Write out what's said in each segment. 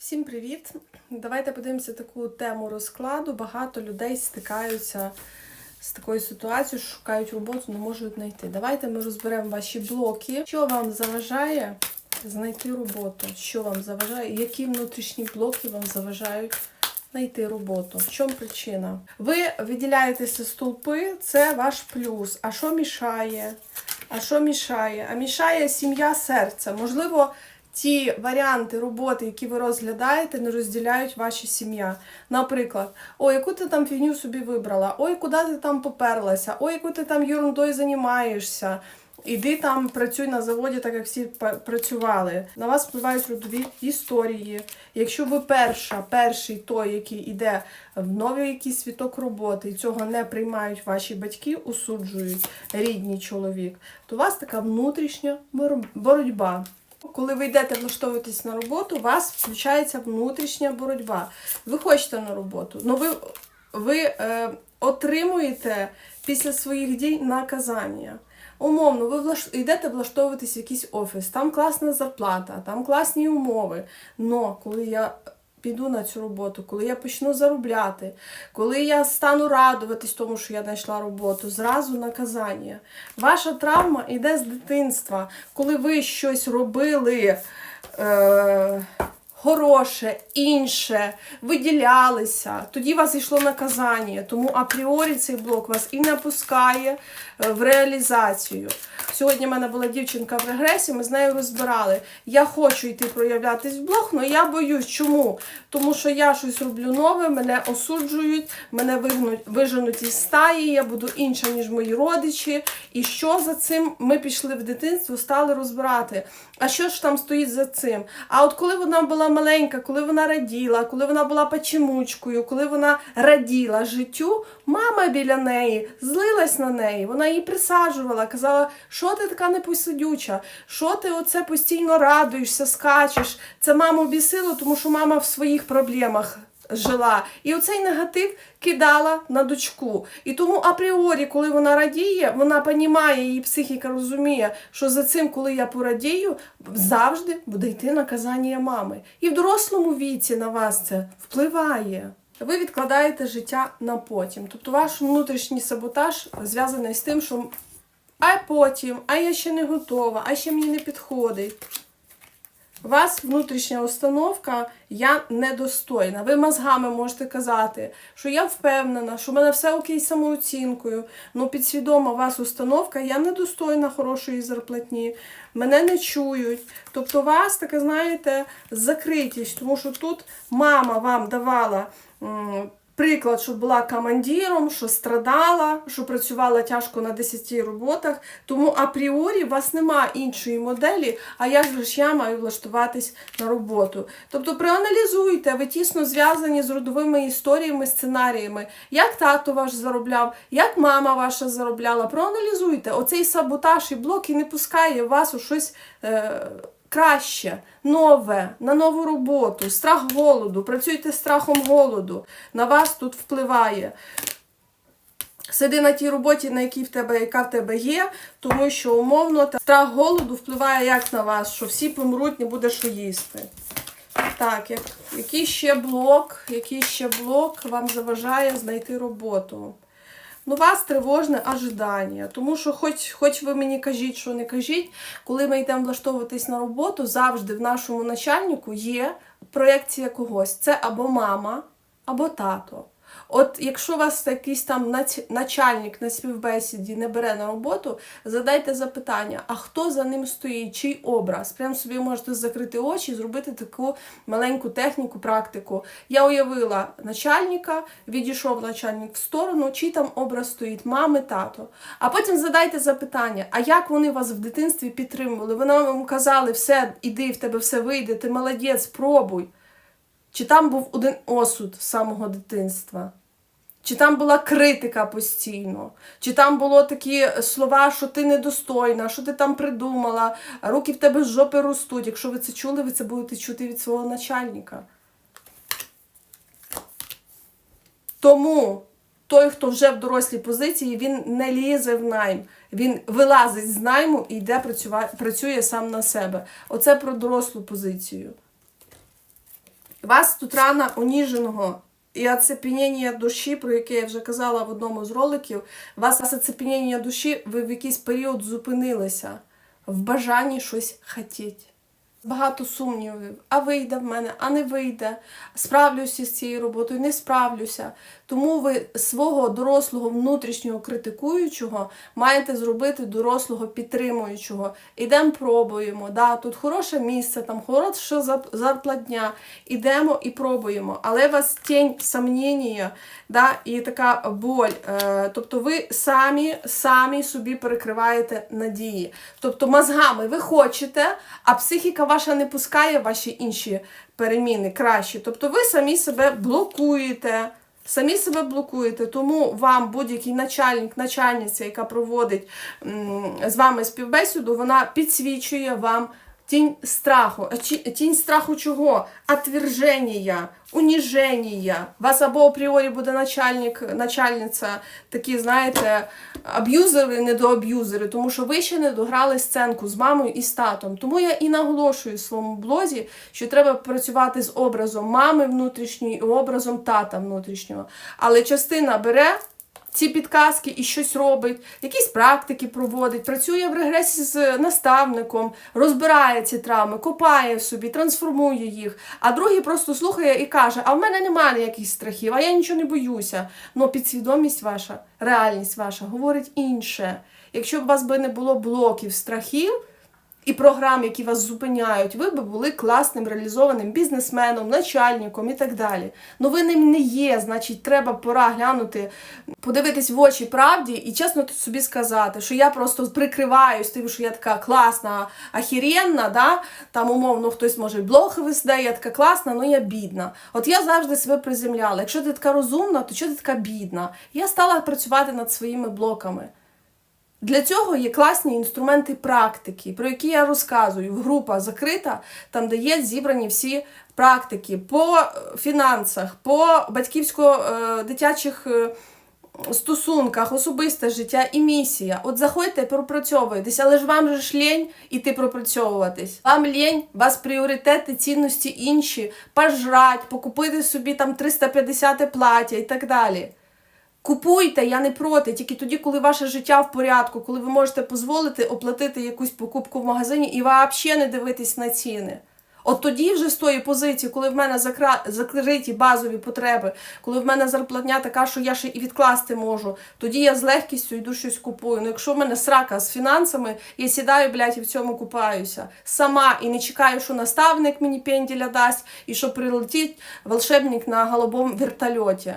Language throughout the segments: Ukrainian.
Всім привіт! Давайте подивимося таку тему розкладу. Багато людей стикаються з такою ситуацією, шукають роботу, не можуть знайти. Давайте ми розберемо ваші блоки. Що вам заважає знайти роботу? Що вам заважає? Які внутрішні блоки вам заважають знайти роботу? В чому причина? Ви виділяєтеся стовпи, це ваш плюс. А що мішає? А що мішає? А мішає сім'я серця. Можливо, ті варіанти роботи, які ви розглядаєте, не розділяють ваша сім'я. Наприклад, ой, яку ти там фігню собі вибрала, ой, куди ти там поперлася, ой, яку ти там ерундою займаєшся. Іди там працюй на заводі, так як всі працювали. На вас впливають родові історії. Якщо ви перша, перший той, який іде в новий якийсь світок роботи, і цього не приймають ваші батьки, осуджують рідний чоловік, то у вас така внутрішня бор- боротьба. Коли ви йдете влаштовуватись на роботу, у вас включається внутрішня боротьба. Ви хочете на роботу, але ви, ви е, отримуєте після своїх дій наказання. Умовно, ви влаш... йдете влаштовуватись в якийсь офіс, там класна зарплата, там класні умови. Но коли я піду на цю роботу, коли я почну заробляти, коли я стану радуватись тому, що я знайшла роботу, зразу наказання. Ваша травма йде з дитинства, коли ви щось робили. Е- Хороше, інше, виділялися, тоді вас йшло наказання. Тому апріорі цей блок вас і не пускає е, в реалізацію. Сьогодні в мене була дівчинка в регресі, ми з нею розбирали. Я хочу йти проявлятись в блог, але я боюсь. Чому? Тому що я щось роблю нове, мене осуджують, мене вигнуть, виженуть із стаї, я буду інша, ніж мої родичі. І що за цим ми пішли в дитинство, стали розбирати. А що ж там стоїть за цим? А от коли вона була маленька, коли вона раділа, коли вона була печемучкою, коли вона раділа життю, мама біля неї злилась на неї, вона її присаджувала, казала, що ти така непосидюча, що ти оце постійно радуєшся, скачеш. Це маму бісило, тому що мама в своїх проблемах жила. І оцей негатив кидала на дочку. І тому апріорі, коли вона радіє, вона понімає, її психіка розуміє, що за цим, коли я порадію, завжди буде йти наказання мами. І в дорослому віці на вас це впливає. Ви відкладаєте життя на потім. Тобто ваш внутрішній саботаж зв'язаний з тим, що а потім, а я ще не готова, а ще мені не підходить. У вас внутрішня установка я недостойна. Ви мозгами можете казати, що я впевнена, що в мене все окей з самооцінкою. Ну підсвідома у вас установка, я недостойна хорошої зарплатні, мене не чують. Тобто у вас така, знаєте, закритість, тому що тут мама вам давала. Приклад, що була командиром, що страдала, що працювала тяжко на 10 роботах. Тому апріорі у вас немає іншої моделі, а як же ж я маю влаштуватись на роботу. Тобто проаналізуйте, ви тісно зв'язані з родовими історіями, сценаріями, як тато ваш заробляв, як мама ваша заробляла. Проаналізуйте. Оцей саботаж і блок і не пускає вас у щось. Е- краще, нове, на нову роботу, страх голоду, працюйте страхом голоду, на вас тут впливає. Сиди на тій роботі, на якій в тебе, яка в тебе є, тому що умовно страх голоду впливає як на вас, що всі помруть, не буде що їсти. Так, як, який ще блок, який ще блок вам заважає знайти роботу? Ну, вас тривожне ожидання, тому що хоч, хоч ви мені кажіть, що не кажіть, коли ми йдемо влаштовуватись на роботу, завжди в нашому начальнику є проєкція когось. Це або мама, або тато. От якщо вас якийсь там начальник на співбесіді не бере на роботу, задайте запитання, а хто за ним стоїть, чий образ? Прям собі можете закрити очі і зробити таку маленьку техніку, практику. Я уявила начальника, відійшов начальник в сторону, чий там образ стоїть, мами, тато. А потім задайте запитання, а як вони вас в дитинстві підтримували? Вони вам казали, все, іди, в тебе все вийде, ти молодець, пробуй. Чи там був один осуд з самого дитинства? Чи там була критика постійно? Чи там було такі слова, що ти недостойна, що ти там придумала, руки в тебе з жопи ростуть. Якщо ви це чули, ви це будете чути від свого начальника. Тому той, хто вже в дорослій позиції, він не лізе в найм. Він вилазить з найму і йде працює сам на себе. Оце про дорослу позицію. Вас тут рана уніженого і оцепеніння душі, про яке я вже казала в одному з роликів, у вас оцепеніння душі, ви в якийсь період зупинилися в бажанні щось хотіти. Багато сумнівів, а вийде в мене, а не вийде. Справлюся з цією роботою, не справлюся. Тому ви свого дорослого внутрішнього критикуючого маєте зробити дорослого підтримуючого. Ідемо, пробуємо. Да, тут хороше місце, там хороша зарплатня. Ідемо і пробуємо. Але у вас тінь сомнення, да, і така боль. Е, тобто ви самі, самі собі перекриваєте надії. Тобто мозгами ви хочете, а психіка ваша не пускає ваші інші переміни кращі. Тобто ви самі себе блокуєте. Самі себе блокуєте, тому вам будь-який начальник, начальниця, яка проводить з вами співбесіду, вона підсвічує вам тінь страху. Тінь страху чого? Отверження, уніження. Вас або апріорі буде начальник, начальниця, такі, знаєте, аб'юзери, недоаб'юзери, тому що ви ще не дограли сценку з мамою і з татом. Тому я і наголошую в своєму блозі, що треба працювати з образом мами внутрішньої і образом тата внутрішнього. Але частина бере ці підказки і щось робить, якісь практики проводить, працює в регресі з наставником, розбирає ці травми, копає собі, трансформує їх. А другий просто слухає і каже: А в мене немає ніяких страхів, а я нічого не боюся. Ну, підсвідомість ваша, реальність ваша говорить інше. Якщо б у вас би не було блоків страхів, і програм, які вас зупиняють, ви би були класним реалізованим бізнесменом, начальником і так далі. Ну ви ним не є, значить, треба пора глянути, подивитись в очі правді і чесно собі сказати, що я просто прикриваюсь тим, що я така класна, ахіренна, да? там умовно хтось може блог весде, я така класна, але я бідна. От я завжди себе приземляла. Якщо ти така розумна, то чого ти така бідна? Я стала працювати над своїми блоками. Для цього є класні інструменти практики, про які я розказую. Група закрита, там де є зібрані всі практики по е, фінансах, по батьківсько-дитячих стосунках, особисте життя і місія. От заходьте, пропрацьовуйтесь, але ж вам же ж лінь іти пропрацьовуватись. Вам лінь, вас пріоритети, цінності інші, пожрать, покупити собі там 350 плаття і так далі. Купуйте, я не проти, тільки тоді, коли ваше життя в порядку, коли ви можете дозволити оплатити якусь покупку в магазині і взагалі не дивитись на ціни. От тоді вже з тої позиції, коли в мене закра... закриті базові потреби, коли в мене зарплатня така, що я ще і відкласти можу, тоді я з легкістю йду щось купую. Ну якщо в мене срака з фінансами, я сідаю, блядь, і в цьому купаюся. Сама і не чекаю, що наставник мені пенділя дасть, і що прилетить волшебник на голубому вертольоті.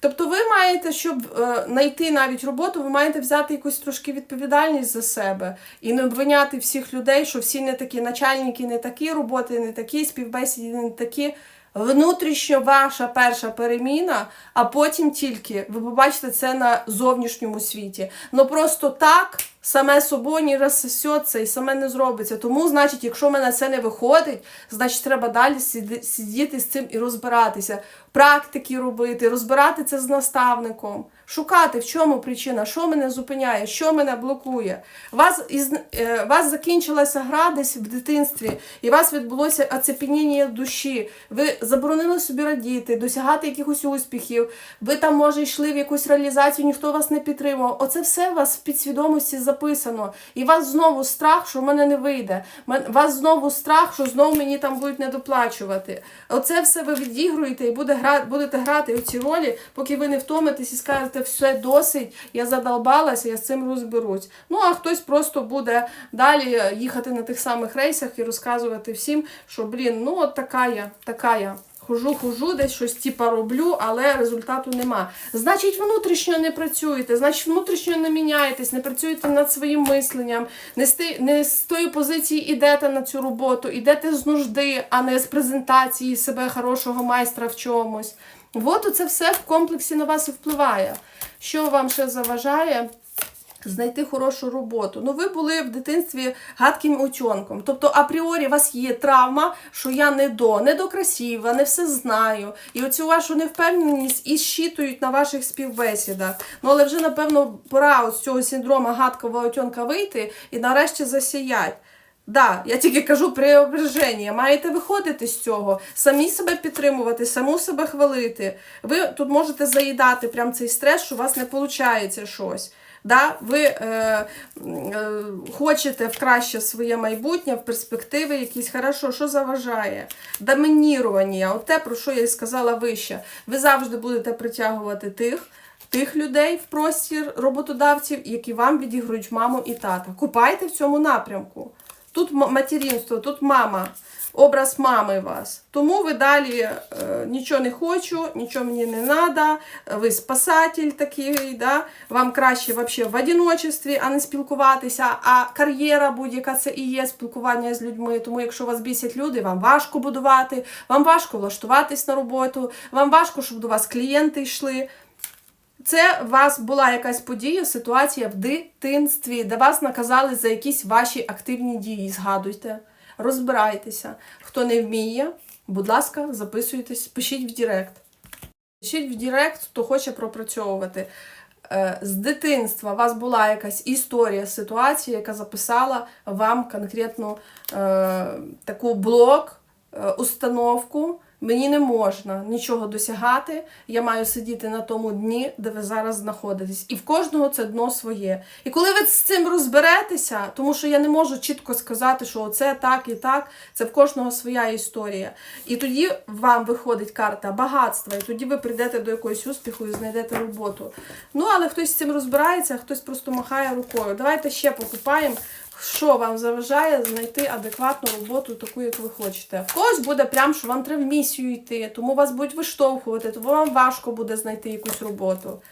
Тобто ви маєте, щоб е, знайти навіть роботу, ви маєте взяти якусь трошки відповідальність за себе і не обвиняти всіх людей, що всі не такі начальники, не такі, роботи не такі, співбесіди не такі. Внутрішньо ваша перша переміна, а потім тільки ви побачите це на зовнішньому світі. Ну просто так саме собою не розсосеться і саме не зробиться. Тому, значить, якщо в мене це не виходить, значить треба далі сидіти з цим і розбиратися. Практики робити, розбирати це з наставником, шукати, в чому причина, що мене зупиняє, що мене блокує. Вас, із, е, вас закінчилася гра десь в дитинстві, і у вас відбулося оцепеніння душі. Ви заборонили собі радіти, досягати якихось успіхів. Ви там, може, йшли в якусь реалізацію, ніхто вас не підтримував. Оце все у вас в підсвідомості записано. І у вас знову страх, що в мене не вийде. У вас знову страх, що знову мені там будуть недоплачувати. Оце все ви відігруєте і буде будете грати у ці ролі, поки ви не втомитесь і скажете, все досить, я задолбалася, я з цим розберусь. Ну а хтось просто буде далі їхати на тих самих рейсах і розказувати всім, що блін, ну от така я, така я. Хожу, хожу, десь щось типа роблю, але результату нема. Значить, внутрішньо не працюєте, значить, внутрішньо не міняєтесь, не працюєте над своїм мисленням, не з, не з тої позиції йдете на цю роботу, йдете з нужди, а не з презентації себе хорошого майстра в чомусь. От це все в комплексі на вас і впливає. Що вам ще заважає? Знайти хорошу роботу. Ну, ви були в дитинстві гадким утьонком. Тобто, апріорі у вас є травма, що я не до, не до красива, не все знаю. І оцю вашу невпевненість і щитують на ваших співбесідах. Ну, але вже, напевно, пора з цього синдрому гадкого утьонка вийти і нарешті засіять. Да, я тільки кажу преображення. Маєте виходити з цього, самі себе підтримувати, саму себе хвалити. Ви тут можете заїдати прям цей стрес, що у вас не виходить щось. Да? Ви е, е, хочете в краще своє майбутнє, в перспективи якісь хорошо, що заважає? Домінірування, от те, про що я і сказала вище. Ви завжди будете притягувати тих. Тих людей в простір роботодавців, які вам відігрують маму і тата. Купайте в цьому напрямку. Тут материнство, тут мама, образ мами вас. Тому ви далі е, нічого не хочу, нічого мені не треба, ви спасатель такий, да? вам краще вообще в одиночестві, а не спілкуватися. А кар'єра будь-яка це і є спілкування з людьми. Тому якщо вас бісять люди, вам важко будувати, вам важко влаштуватись на роботу, вам важко, щоб до вас клієнти йшли. Це у вас була якась подія, ситуація в дитинстві, де вас наказали за якісь ваші активні дії. Згадуйте, розбирайтеся. Хто не вміє, будь ласка, записуйтесь, пишіть в Директ. Пишіть в Директ, хто хоче пропрацьовувати. Е, З дитинства у вас була якась історія, ситуація, яка записала вам конкретно е, таку блок, е, установку. Мені не можна нічого досягати. Я маю сидіти на тому дні, де ви зараз знаходитесь. І в кожного це дно своє. І коли ви з цим розберетеся, тому що я не можу чітко сказати, що це так і так, це в кожного своя історія. І тоді вам виходить карта багатства, і тоді ви прийдете до якогось успіху і знайдете роботу. Ну, але хтось з цим розбирається, а хтось просто махає рукою. Давайте ще покупаємо. Що вам заважає знайти адекватну роботу, таку, як ви хочете? В когось буде прям, що вам треба в місію йти, тому вас будуть виштовхувати, тому вам важко буде знайти якусь роботу.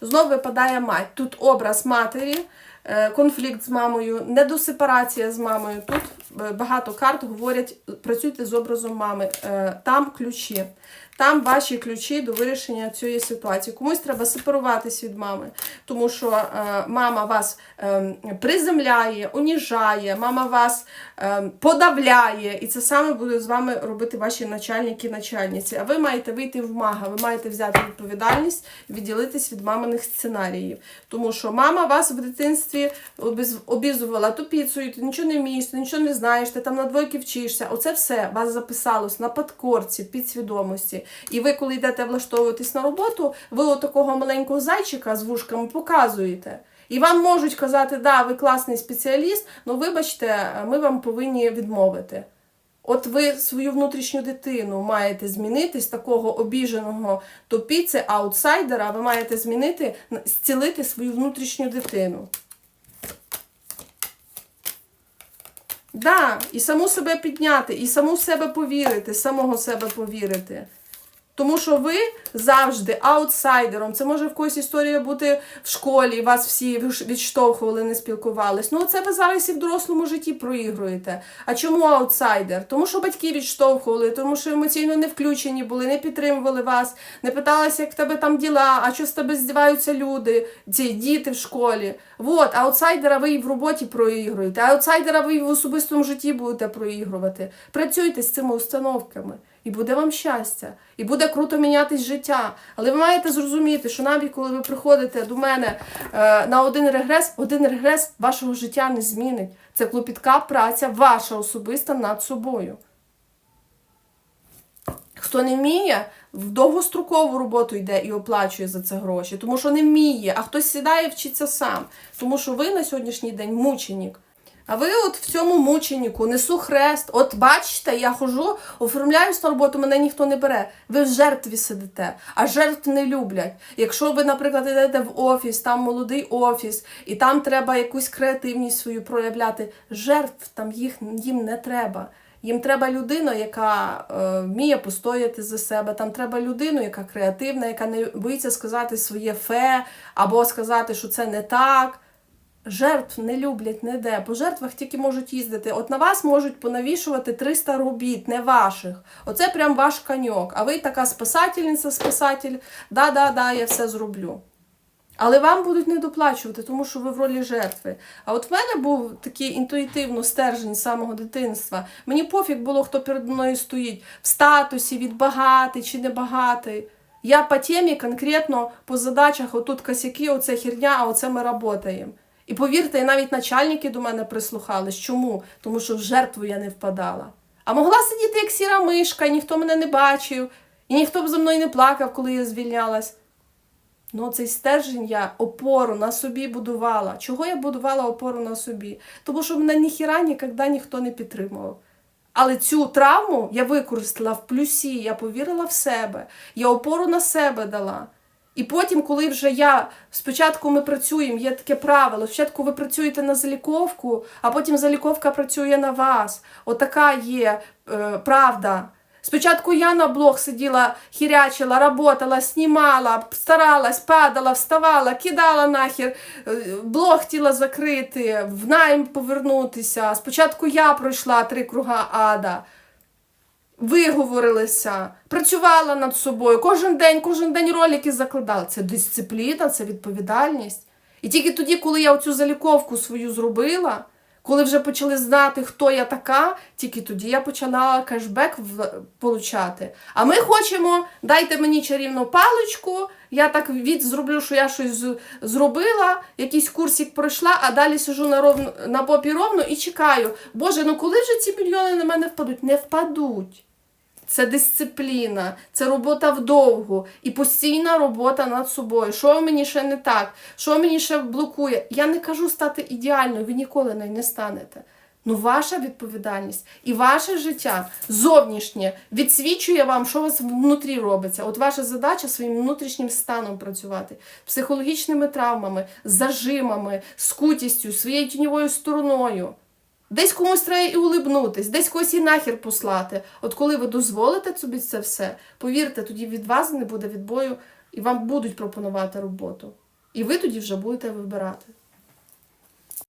Знову випадає мать. Тут образ матері, е, конфлікт з мамою, недосепарація з мамою. Тут багато карт говорять, працюйте з образом мами. Е, Там ключі. Там ваші ключі до вирішення цієї ситуації. Комусь треба сепаруватись від мами, тому що е, мама вас е, приземляє, уніжає, мама вас е, подавляє, і це саме будуть з вами робити ваші начальники і начальниці. А ви маєте вийти в мага, ви маєте взяти відповідальність, відділитись від маминих сценаріїв. Тому що мама вас в дитинстві обіз- обізувала тупіцею, ти нічого не вмієш, ти нічого не знаєш, ти там на двойки вчишся. Оце все вас записалось на подкорці, підсвідомості. І ви, коли йдете влаштовуватись на роботу, ви отакого маленького зайчика з вушками показуєте. І вам можуть казати, да, ви класний спеціаліст, але вибачте, ми вам повинні відмовити. От ви свою внутрішню дитину маєте змінити з такого обіженого топіци, аутсайдера, ви маєте змінити, зцілити свою внутрішню дитину. Да, і саму себе підняти, і саму себе повірити, самого себе повірити. Тому що ви завжди аутсайдером. Це може в когось історія бути в школі, вас всі відштовхували, не спілкувались. Ну, це ви зараз і в дорослому житті проігруєте. А чому аутсайдер? Тому що батьки відштовхували, тому що емоційно не включені були, не підтримували вас, не питалися, як в тебе там діла, а що з тебе здіваються люди, ці діти в школі. Вот, аутсайдера ви і в роботі проігруєте, аутсайдера ви і в особистому житті будете проігрувати. Працюйте з цими установками. І буде вам щастя, і буде круто мінятись життя. Але ви маєте зрозуміти, що навіть коли ви приходите до мене е, на один регрес, один регрес вашого життя не змінить. Це клопітка праця ваша особиста над собою. Хто не вміє, в довгострокову роботу йде і оплачує за це гроші, тому що не вміє, а хтось сідає і вчиться сам. Тому що ви на сьогоднішній день мученік. А ви от в цьому мученіку несу хрест. От бачите, я хожу, оформляюсь на роботу, мене ніхто не бере. Ви в жертві сидите, а жертв не люблять. Якщо ви, наприклад, йдете в офіс, там молодий офіс, і там треба якусь креативність свою проявляти, жертв там їх їм не треба. Їм треба людина, яка е, вміє постояти за себе. Там треба людину, яка креативна, яка не боїться сказати своє фе, або сказати, що це не так. Жертв не люблять ніде. По жертвах тільки можуть їздити. От на вас можуть понавішувати 300 робіт, не ваших. Оце прям ваш каньок. А ви така спасательниця, спасатель. Да-да-да, я все зроблю. Але вам будуть не доплачувати, тому що ви в ролі жертви. А от в мене був такий інтуїтивно стержень з самого дитинства. Мені пофіг було, хто перед мною стоїть в статусі, від багатий чи небагатий. Я по темі конкретно по задачах, отут косяки, оце херня, а оце ми працюємо. І повірте, і навіть начальники до мене прислухались. Чому? Тому що в жертву я не впадала. А могла сидіти як сіра мишка, і ніхто мене не бачив, і ніхто б за мною не плакав, коли я звільнялась. Ну, цей стержень я опору на собі будувала. Чого я будувала опору на собі? Тому що мене ніхіра ніколи ніхто не підтримував. Але цю травму я використала в плюсі, я повірила в себе, я опору на себе дала. І потім, коли вже я спочатку ми працюємо, є таке правило. Спочатку ви працюєте на заліковку, а потім заліковка працює на вас. Отака є е, правда. Спочатку я на блог сиділа, хірячила, работала, знімала, старалась, падала, вставала, кидала нахер, е, блог хотіла закрити, в найм повернутися. Спочатку я пройшла три круга ада виговорилися, працювала над собою. Кожен день, кожен день ролики закладала. Це дисципліна, це відповідальність. І тільки тоді, коли я оцю заліковку свою зробила, коли вже почали знати, хто я така, тільки тоді я почала кешбек в- получати. А ми хочемо, дайте мені чарівну паличку, я так від зроблю, що я щось зробила, якийсь курсик пройшла, а далі сижу на, ровно, на попі ровно і чекаю. Боже, ну коли ж ці мільйони на мене впадуть? Не впадуть. Це дисципліна, це робота вдовгу і постійна робота над собою. Що мені ще не так? Що мені ще блокує? Я не кажу стати ідеальною, ви ніколи не станете. Ну, ваша відповідальність і ваше життя зовнішнє відсвічує вам, що у вас внутрі робиться. От ваша задача своїм внутрішнім станом працювати, психологічними травмами, зажимами, скутістю, своєю тіньовою стороною. Десь комусь треба і улибнутись, десь когось і нахер послати. От коли ви дозволите собі це все, повірте, тоді від вас не буде відбою, і вам будуть пропонувати роботу. І ви тоді вже будете вибирати.